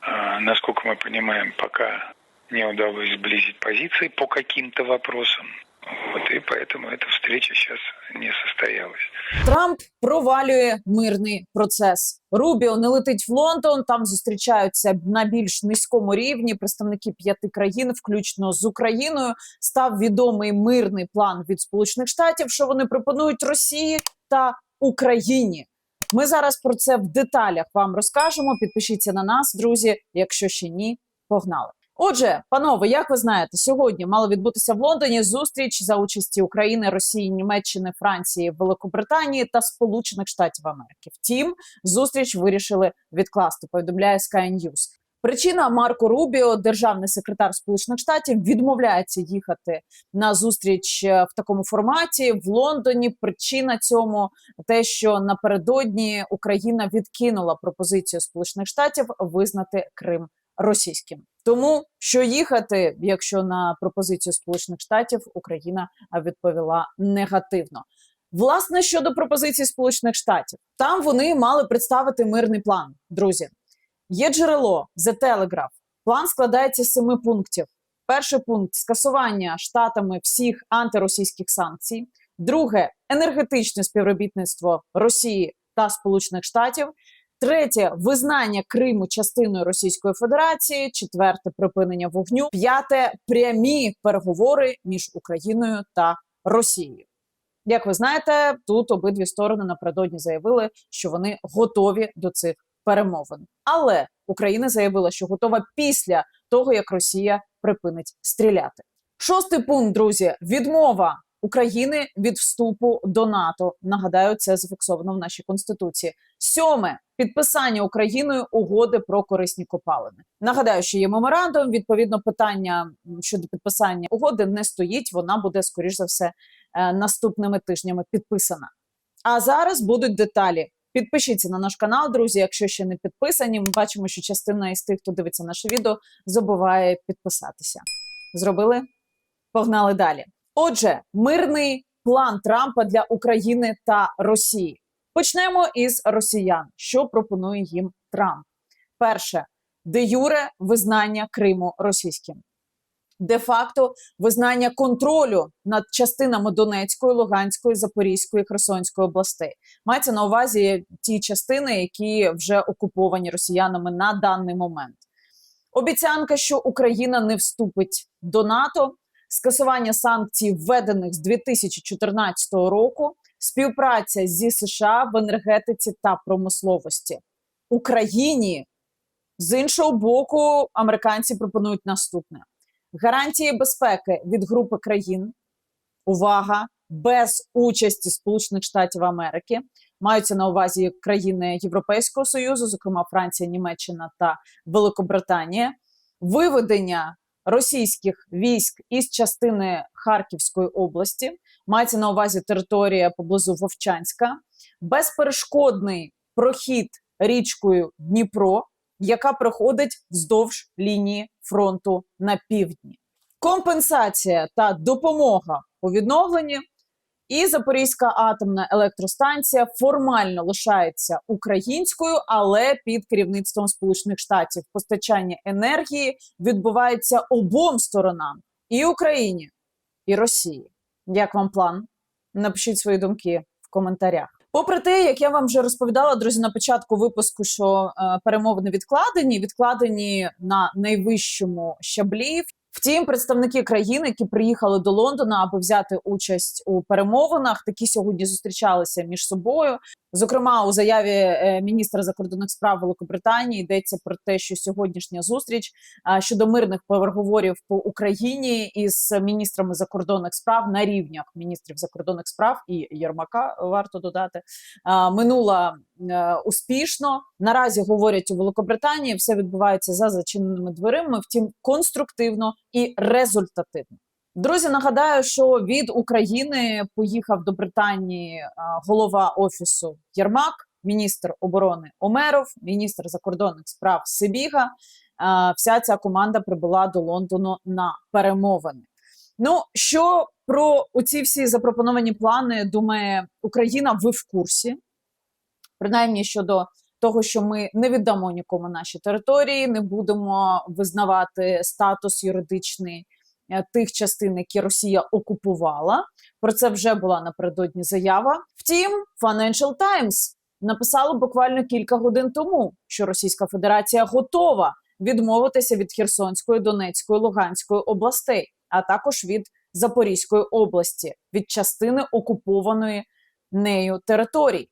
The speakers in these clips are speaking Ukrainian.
А, Насколько мы понимаем, пока не удалось сблизить позиции по каким-то вопросам. Вот, и поэтому эта встреча сейчас не состоялась. Трамп провалює мирний процес. Рубіо не летить в Лондон. Там зустрічаються на більш низькому рівні представники п'яти країн, включно з Україною. Став відомий мирний план від Сполучених Штатів, що вони пропонують Росії та Україні. Ми зараз про це в деталях вам розкажемо. Підпишіться на нас, друзі. Якщо ще ні, погнали. Отже, панове, як ви знаєте, сьогодні мала відбутися в Лондоні зустріч за участі України, Росії, Німеччини, Франції, Великобританії та Сполучених Штатів Америки. Втім, зустріч вирішили відкласти. Повідомляє Sky News. Причина Марко Рубіо, державний секретар Сполучених Штатів, відмовляється їхати на зустріч е, в такому форматі в Лондоні. Причина цьому те, що напередодні Україна відкинула пропозицію Сполучених Штатів визнати Крим російським. Тому що їхати, якщо на пропозицію Сполучених Штатів Україна відповіла негативно. Власне, щодо пропозиції Сполучених Штатів, там вони мали представити мирний план. Друзі, є джерело The Telegraph. План складається з семи пунктів. Перший пункт скасування штатами всіх антиросійських санкцій. Друге енергетичне співробітництво Росії та Сполучених Штатів. Третє визнання Криму частиною Російської Федерації. Четверте припинення вогню. П'яте прямі переговори між Україною та Росією. Як ви знаєте, тут обидві сторони напередодні заявили, що вони готові до цих перемовин. Але Україна заявила, що готова після того, як Росія припинить стріляти. Шостий пункт, друзі, відмова України від вступу до НАТО. Нагадаю, це зафіксовано в нашій конституції. Сьоме підписання Україною угоди про корисні копалини. Нагадаю, що є меморандум. Відповідно, питання щодо підписання угоди не стоїть. Вона буде скоріш за все е, наступними тижнями підписана. А зараз будуть деталі. Підпишіться на наш канал, друзі. Якщо ще не підписані, ми бачимо, що частина із тих, хто дивиться наше відео, забуває підписатися. Зробили? Погнали далі. Отже, мирний план Трампа для України та Росії. Почнемо із росіян. Що пропонує їм Трамп? Перше де юре визнання Криму російським. Де-факто визнання контролю над частинами Донецької, Луганської, Запорізької, Херсонської областей. Мається на увазі ті частини, які вже окуповані росіянами на даний момент. Обіцянка, що Україна не вступить до НАТО, скасування санкцій, введених з 2014 року, співпраця зі США в енергетиці та промисловості Україні. З іншого боку, американці пропонують наступне: гарантії безпеки від групи країн. Увага! Без участі Сполучених Штатів Америки. Маються на увазі країни Європейського союзу, зокрема Франція, Німеччина та Великобританія, виведення російських військ із частини Харківської області, мається на увазі територія поблизу Вовчанська, безперешкодний прохід річкою Дніпро, яка проходить вздовж лінії фронту на півдні, компенсація та допомога у відновленні. І Запорізька атомна електростанція формально лишається українською, але під керівництвом Сполучених Штатів постачання енергії відбувається обом сторонам і Україні, і Росії. Як вам план? Напишіть свої думки в коментарях. Попри те, як я вам вже розповідала, друзі, на початку випуску, що е, перемовини відкладені, відкладені на найвищому щаблі. Втім, представники країн, які приїхали до Лондона, аби взяти участь у перемовинах, такі сьогодні зустрічалися між собою. Зокрема, у заяві е, міністра закордонних справ Великобританії йдеться про те, що сьогоднішня зустріч щодо мирних переговорів по Україні із міністрами закордонних справ на рівнях міністрів закордонних справ і Єрмака варто додати минула е, успішно. Наразі говорять у Великобританії, все відбувається за зачиненими дверима, втім конструктивно і результативно. Друзі, нагадаю, що від України поїхав до Британії голова офісу Єрмак, міністр оборони Омеров, міністр закордонних справ Сибіга. Вся ця команда прибула до Лондону на перемовини. Ну що про оці всі запропоновані плани думає Україна? Ви в курсі? Принаймні щодо того, що ми не віддамо нікому наші території, не будемо визнавати статус юридичний е, тих частин, які Росія окупувала. Про це вже була напередодні заява. Втім, Financial Times написало буквально кілька годин тому, що Російська Федерація готова відмовитися від Херсонської, Донецької, Луганської областей, а також від Запорізької області, від частини окупованої нею територій.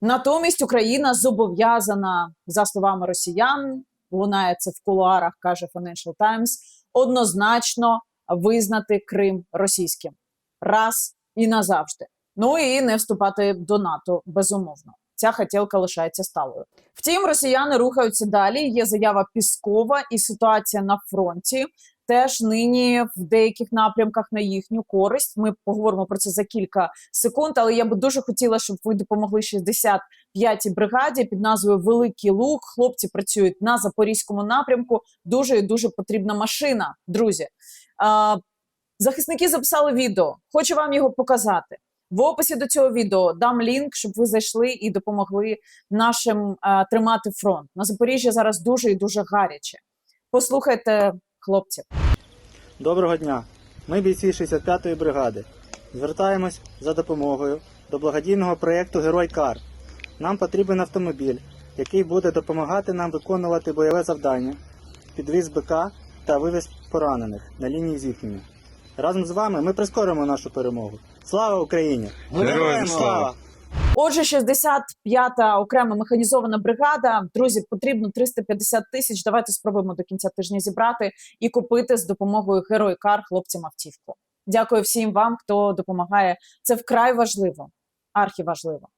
Натомість Україна зобов'язана, за словами росіян, лунає це в кулуарах, каже Financial Times, однозначно визнати Крим російським раз і назавжди. Ну і не вступати до НАТО безумовно. Ця хотілка лишається сталою. Втім, росіяни рухаються далі. Є заява Піскова і ситуація на фронті. Теж нині в деяких напрямках на їхню користь. Ми поговоримо про це за кілька секунд. Але я би дуже хотіла, щоб ви допомогли 65-й бригаді під назвою Великий Луг. Хлопці працюють на запорізькому напрямку. Дуже і дуже потрібна машина, друзі. Захисники записали відео. Хочу вам його показати. В описі до цього відео дам лінк, щоб ви зайшли і допомогли нашим а, тримати фронт. На Запоріжжя зараз дуже і дуже гаряче. Послухайте хлопців. Доброго дня! Ми бійці 65-ї бригади. Звертаємось за допомогою до благодійного проєкту Герой Кар. Нам потрібен автомобіль, який буде допомагати нам виконувати бойове завдання, підвіз БК та вивіз поранених на лінії зіткнення. Разом з вами ми прискоримо нашу перемогу. Слава Україні! Героям слава! Отже, 65-та окрема механізована бригада. Друзі, потрібно 350 тисяч. Давайте спробуємо до кінця тижня зібрати і купити з допомогою Герой Кар хлопцям автівку. Дякую всім вам, хто допомагає. Це вкрай важливо, архіважливо.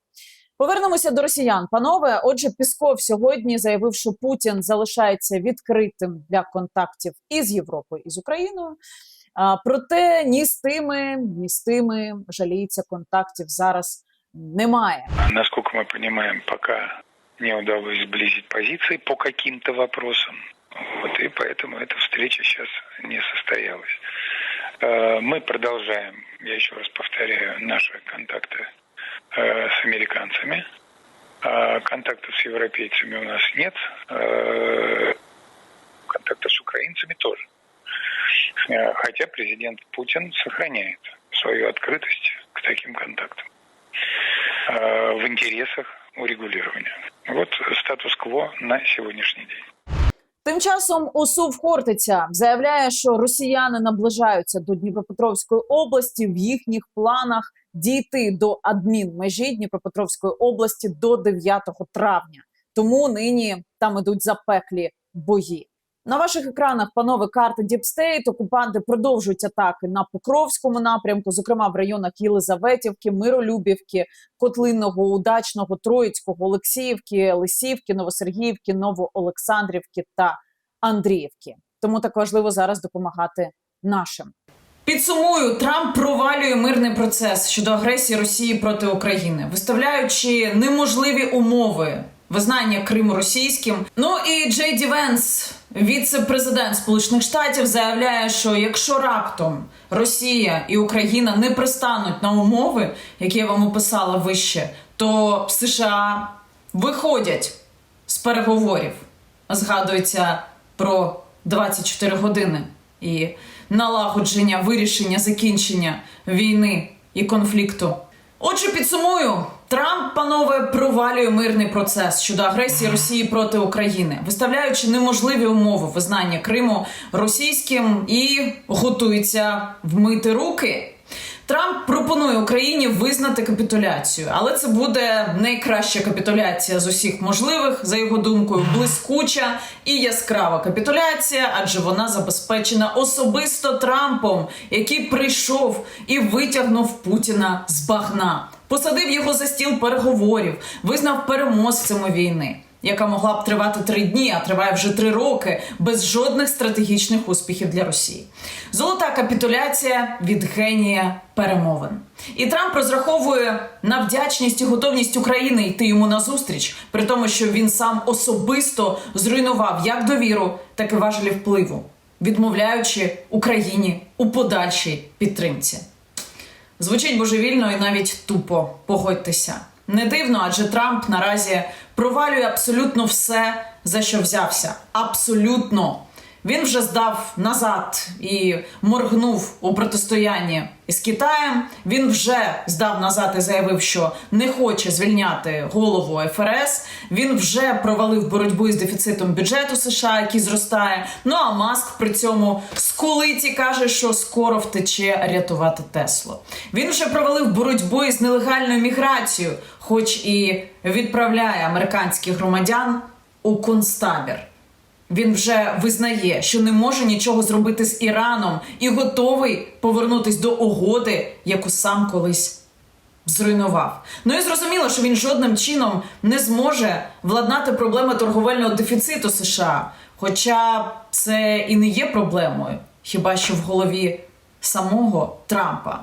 Повернемося до росіян. Панове, отже, Пісков сьогодні заявив, що Путін залишається відкритим для контактів із Європою і з Україною. А, проте ні з тими, ні з тими жаліється контактів зараз немає. Насколько мы понимаем, пока не удалось сблизить позиции по каким-то вопросам. Вот, и поэтому эта встреча сейчас не состоялась. Э, Мы продолжаем, я еще раз повторяю, наши контакты э, с американцами. А Контактов с европейцами у нас нет. Э, Контактов с украинцами тоже. Э, Хотя президент Путин сохраняет свою открытость к таким контактам э, в интересах урегулирования. Вот статус-кво на сегодняшний день. Тим часом ОСУВ Хортиця заявляє, що росіяни наближаються до Дніпропетровської області в їхніх планах дійти до адмінмежі Дніпропетровської області до 9 травня. Тому нині там ідуть запеклі бої. На ваших екранах, панове, карти Діпстейт. Окупанти продовжують атаки на Покровському напрямку, зокрема в районах Єлизаветівки, Миролюбівки, Котлинного, Удачного, Троїцького, Олексіївки, Лисівки, Новосергіївки, Новоолександрівки та Андріївки. Тому так важливо зараз допомагати нашим. Підсумую, Трамп провалює мирний процес щодо агресії Росії проти України, виставляючи неможливі умови визнання Криму російським. Ну і Джей Ді Венс, віце-президент Сполучених Штатів, заявляє, що якщо раптом Росія і Україна не пристануть на умови, які я вам описала вище, то США виходять з переговорів. Згадується про 24 години і налагодження вирішення закінчення війни і конфлікту. Отже, підсумую, Трамп, панове, провалює мирний процес щодо агресії Росії проти України, виставляючи неможливі умови визнання Криму російським і готується вмити руки. Трамп пропонує Україні визнати капітуляцію, але це буде найкраща капітуляція з усіх можливих, за його думкою, блискуча і яскрава капітуляція, адже вона забезпечена особисто Трампом, який прийшов і витягнув Путіна з багна, посадив його за стіл переговорів, визнав переможцями війни. Яка могла б тривати три дні, а триває вже три роки без жодних стратегічних успіхів для Росії. Золота капітуляція від генія перемовин. І Трамп розраховує на вдячність і готовність України йти йому назустріч, при тому, що він сам особисто зруйнував як довіру, так і важелі впливу, відмовляючи Україні у подальшій підтримці. Звучить божевільно і навіть тупо, погодьтеся. Не дивно, адже Трамп наразі провалює абсолютно все, за що взявся. Абсолютно. Він вже здав назад і моргнув у протистоянні із Китаєм. Він вже здав назад і заявив, що не хоче звільняти голову ФРС. Він вже провалив боротьбу із дефіцитом бюджету США, який зростає. Ну а Маск при цьому скулить і каже, що скоро втече рятувати Теслу. Він вже провалив боротьбу із нелегальною міграцією, хоч і відправляє американських громадян у концтабір. Він вже визнає, що не може нічого зробити з Іраном і готовий повернутись до угоди, яку сам колись зруйнував. Ну і зрозуміло, що він жодним чином не зможе владнати проблеми торговельного дефіциту США. Хоча це і не є проблемою, хіба що в голові самого Трампа.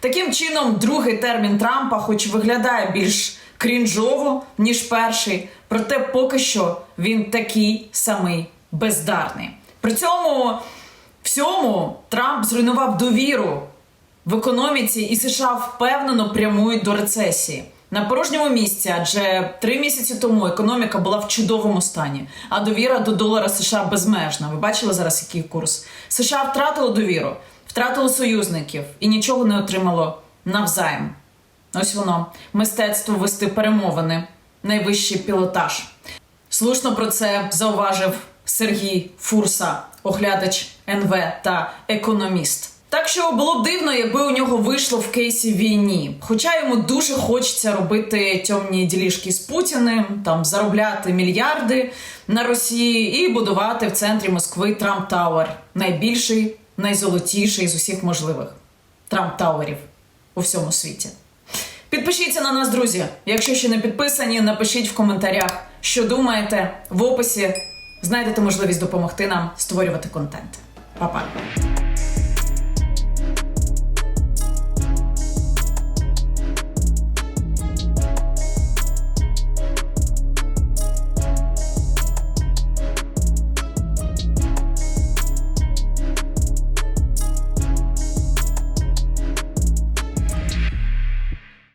Таким чином, другий термін Трампа, хоч виглядає більш крінжово, ніж перший, проте поки що він такий самий бездарний. При цьому всьому Трамп зруйнував довіру в економіці, і США впевнено прямують до рецесії. На порожньому місці, адже три місяці тому економіка була в чудовому стані, а довіра до долара США безмежна. Ви бачили зараз, який курс? США втратило довіру, втратило союзників і нічого не отримало навзаєм. Ось воно мистецтво вести перемовини, найвищий пілотаж. Слушно про це зауважив Сергій Фурса, оглядач НВ та економіст. Так що було б дивно, якби у нього вийшло в кейсі війні. Хоча йому дуже хочеться робити темні ділішки з Путіним, там заробляти мільярди на Росії і будувати в центрі Москви Трамп Тауер, найбільший, найзолотіший з усіх можливих Трамп Тауерів у всьому світі. Підпишіться на нас, друзі. Якщо ще не підписані, напишіть в коментарях, що думаєте. В описі знайдете можливість допомогти нам створювати контент. Па-па!